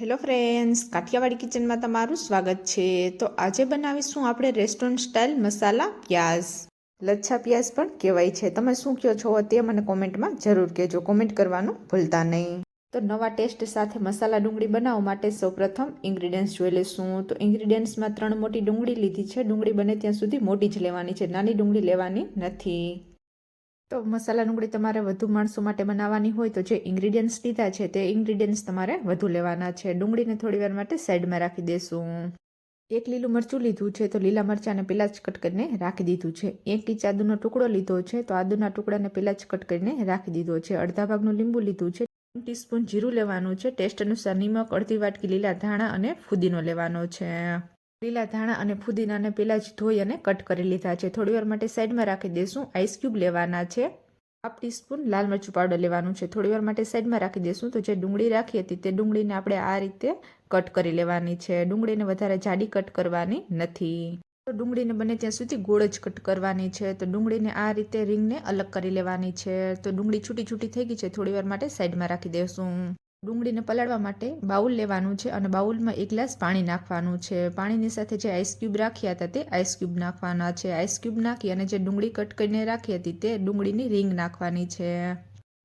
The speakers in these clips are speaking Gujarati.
હેલો ફ્રેન્ડ્સ કાઠિયાવાડી કિચનમાં તમારું સ્વાગત છે. તો આજે બનાવીશું આપણે રેસ્ટોરન્ટ સ્ટાઇલ મસાલા પ્યાઝ લચ્છા પ્યાઝ પણ કહેવાય છે. તમે શું કહો છો તે મને કોમેન્ટમાં જરૂર કહેજો. કોમેન્ટ કરવાનું ભૂલતા નહીં. તો નવા ટેસ્ટ સાથે મસાલા ડુંગળી બનાવવા માટે સૌપ્રથમ ઇન્ગ્રીડિયન્ટ્સ જોઈ લઈશું. તો ઇન્ગ્રીડિયન્ટ્સમાં ત્રણ મોટી ડુંગળી લીધી છે. ડુંગળી બને ત્યાં સુધી મોટી જ લેવાની છે. નાની ડુંગળી લેવાની નથી. તો મસાલા ડુંગળી તમારે વધુ માણસો માટે બનાવવાની હોય તો જે ઇન્ગ્રીડિયન્ટ્સ લીધા છે તે ઇન્ગ્રીડિયન્ટ્સ તમારે વધુ લેવાના છે. ડુંગળીને થોડી વાર માટે સાઈડમાં રાખી દેશું. એક લીલું મરચું લીધું છે તો લીલા મરચાંને પહેલાં જ કટ કરીને રાખી દીધું છે. એક ઇંચ આદુનો ટુકડો લીધો છે તો આદુના ટુકડાને પહેલાં જ કટ કરીને રાખી દીધો છે. અડધા ભાગનું લીંબુ લીધું છે. ટીસ્પૂન જીરું લેવાનું છે. ટેસ્ટ અનુસાર નિમક, અડધી વાટકી લીલા ધાણા અને ફુદીનો લેવાનો છે. લીલા ધાણા અને ફુદીનાને પહેલાં જ ધોઈ અને કટ કરી લીધા છે. થોડી વાર માટે સાઈડમાં રાખી દઈશું આઈસ ક્યુબ લેવાના છે. હાફ ટીસ્પૂન લાલ મરચું પાવડર લેવાનું છે. થોડી વાર માટે સાઈડમાં રાખી દઈશું તો જે ડુંગળી રાખી હતી તે ડુંગળીને આપણે આ રીતે કટ કરી લેવાની છે. ડુંગળીને વધારે જાડી કટ કરવાની નથી. તો ડુંગળીને બને ત્યાં સુધી ગોળ જ કટ કરવાની છે. તો ડુંગળીને આ રીતે રીંગને અલગ કરી લેવાની છે. તો ડુંગળી છૂટી છૂટી થઈ ગઈ છે. થોડી વાર માટે સાઈડમાં રાખી દઈશું ડુંગળીને પલાળવા માટે બાઉલ લેવાનું છે અને બાઉલમાં એક ગ્લાસ પાણી નાખવાનું છે. પાણીની સાથે જે આઈસ ક્યુબ રાખ્યા હતા તે આઈસ ક્યુબ નાખવાના છે. આઈસ ક્યુબ નાખી અને જે ડુંગળી કટ કરીને રાખી હતી તે ડુંગળીની રીંગ નાખવાની છે.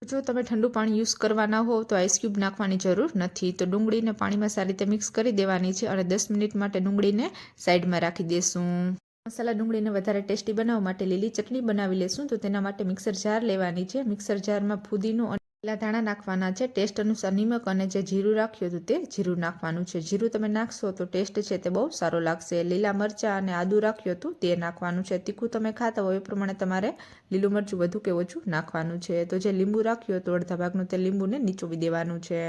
જો તમે ઠંડુ પાણી યુઝ કરવાના હોવ તો આઈસ ક્યુબ નાખવાની જરૂર નથી. તો ડુંગળીને પાણીમાં સારી રીતે મિક્સ કરી દેવાની છે અને દસ મિનિટ માટે ડુંગળીને સાઈડમાં રાખી દેશું. મસાલા ડુંગળીને વધારે ટેસ્ટી બનાવવા માટે લીલી ચટણી બનાવી લેશું. તો તેના માટે મિક્સર જાર લેવાની છે. મિક્સર જારમાં ફુદીનો લીલા ધાણા નાખવાના છે. ટેસ્ટ અનુસાર નિમક અને જે જીરું રાખ્યું હતું તે જીરું નાખવાનું છે. જીરું તમે નાખશો તો ટેસ્ટ છે તે બહુ સારો લાગશે. લીલા મરચાં અને આદું રાખ્યું હતું તે નાખવાનું છે. તીખું તમે ખાતા હોય એ પ્રમાણે તમારે લીલું મરચું વધુ કે ઓછું નાખવાનું છે. તો જે લીંબુ રાખ્યું હતું અડધા ભાગનું તે લીંબુને નીચોવી દેવાનું છે.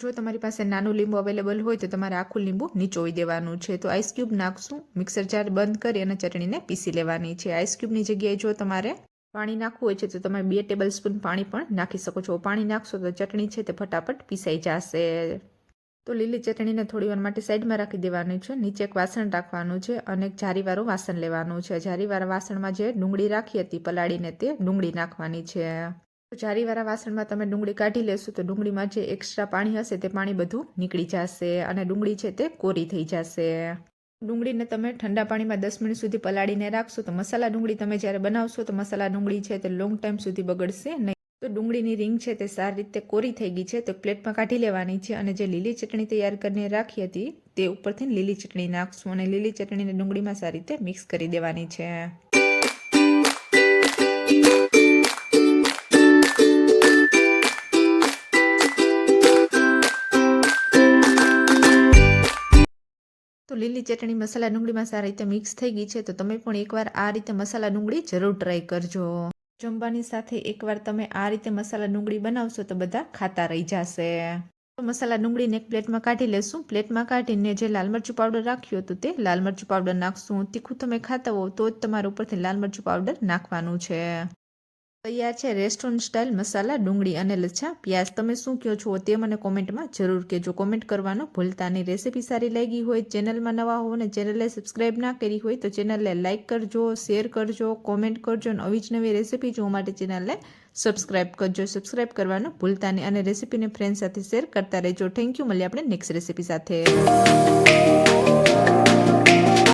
જો તમારી પાસે નાનું લીંબુ અવેલેબલ હોય તો તમારે આખું લીંબુ નીચોવી દેવાનું છે. તો આઈસ ક્યુબ નાખશું. મિક્સર જાર બંધ કરી અને ચટણીને પીસી લેવાની છે. આઈસ ક્યુબની જગ્યાએ જો તમારે પાણી નાખવું હોય છે તો તમે બે ટેબલ સ્પૂન પાણી પણ નાખી શકો છો. પાણી નાખશો તો ચટણી છે તે ફટાફટ પીસાઈ જશે. તો લીલી ચટણીને થોડી વાર માટે સાઈડમાં રાખી દેવાની છે. નીચે એક વાસણ રાખવાનું છે અને એક જારીવાળું વાસણ લેવાનું છે. જારીવાળા વાસણમાં જે ડુંગળી રાખી હતી પલાળીને તે ડુંગળી નાખવાની છે. તો જારીવાળા વાસણમાં તમે ડુંગળી કાઢી લેશો તો ડુંગળીમાં જે એક્સ્ટ્રા પાણી હશે તે પાણી બધું નીકળી જશે અને ડુંગળી છે તે કોરી થઈ જશે. ડુંગળીને તમે ઠંડા પાણીમાં દસ મિનિટ સુધી પલાળીને રાખશો તો મસાલા ડુંગળી તમે જ્યારે બનાવશો તો મસાલા ડુંગળી છે તે લોંગ ટાઈમ સુધી બગડશે નહીં. તો ડુંગળીની રીંગ છે તે સારી રીતે કોરી થઈ ગઈ છે તો પ્લેટમાં કાઢી લેવાની છે અને જે લીલી ચટણી તૈયાર કરીને રાખી હતી તે ઉપરથી લીલી ચટણી નાખશું અને લીલી ચટણીને ડુંગળીમાં સારી રીતે મિક્સ કરી દેવાની છે. લીલી ચટણી મસાલા ડુંગળીમાં સારી રીતે મિક્સ થઈ ગઈ છે, તો તમે પણ એકવાર આ રીતે મસાલા ડુંગળી જરૂર ટ્રાય કરજો. જમવાની સાથે એકવાર તમે આ રીતે મસાલા ડુંગળી બનાવશો, તો બધા ખાતા રહી જશે. તો મસાલા ડુંગળીને એક પ્લેટમાં કાઢી લેશું. પ્લેટમાં કાઢીને જે લાલ મરચું પાવડર રાખ્યું હતું તે લાલ મરચું પાવડર નાખશું. તીખું તમે ખાતા હો તો જ તમારા ઉપરથી લાલ મરચું પાવડર નાખવાનું છે. તૈયાર છે રેસ્ટોરન્ટ સ્ટાઇલ મસાલા, ડુંગળી અને લચ્છા, પ્યાજ. તમે શું કહો છો તે મને કોમેન્ટમાં જરૂર કહેજો. કોમેન્ટ કરવાનો ભૂલતા નહીં રેસીપી સારી લાગી હોય, ચેનલમાં નવા હો અને ચેનલે સબસ્ક્રાઈબ ના કરી હોય, તો ચેનલને લાઇક કરજો, શેર કરજો, કોમેન્ટ કરજો અને આવી જ નવી રેસીપી જોવા માટે ચેનલને સબસ્ક્રાઈબ કરજો. સબસ્ક્રાઈબ કરવાનું ભૂલતા નહીં અને રેસીપીને ફ્રેન્ડ સાથે શેર કરતા રહેજો. થેન્ક યુ મળીએ આપણે નેક્સ્ટ રેસીપી સાથે.